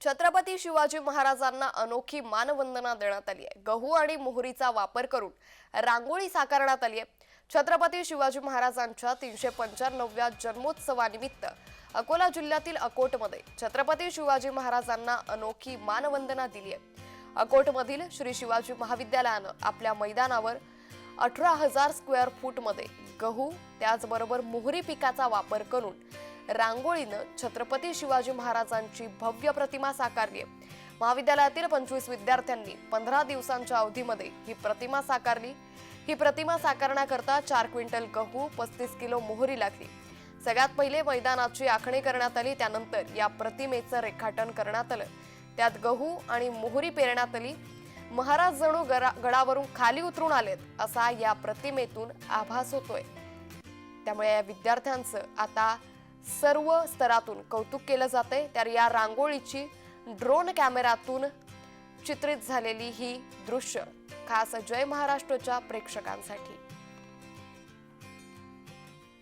छत्रपती शिवाजी महाराजांना अनोखी मानवंदना देण्यात आली आहे. गहू आणि मोहरीचा वापर करून रांगोळी साकारण्यात आली आहे. छत्रपती शिवाजी महाराजांच्या तीनशे पंच्याण्णव्या जन्मोत्सवानिमित्त अकोला जिल्ह्यातील अकोटमध्ये छत्रपती शिवाजी महाराजांना अनोखी मानवंदना दिली आहे. अकोटमधील श्री शिवाजी महाविद्यालयानं आपल्या मैदानावर अठरा हजार स्क्वेअर फूटमध्ये गहू त्याचबरोबर मोहरी पिकाचा वापर करून रांगोळीनं छत्रपती शिवाजी महाराजांची भव्य प्रतिमा साकारली महाविद्यालयातील पंचवीस विद्यार्थ्यांनी पंधरा दिवसांच्या अवधीमध्ये ही प्रतिमा साकारली. ही प्रतिमा साकारण्याकरता चार क्विंटल गहू पस्तीस किलो मोहरी लागली. सगळ्यात पहिले मैदानाची आखणी करण्यात आली. त्यानंतर या प्रतिमेचं रेखाटन करण्यात आलं. त्यात गहू आणि मोहरी पेरण्यात आली. महाराज जणू गडावरून खाली उतरून आलेत असा या प्रतिमेतून आभास होतोय. त्यामुळे या विद्यार्थ्यांचं आता सर्व स्तरातून कौतुक केलं जाते तर या रांगोळीची ड्रोन कॅमेऱ्यातून चित्रित झालेली ही दृश्य. खास जय महाराष्ट्रच्या प्रेक्षकांसाठी.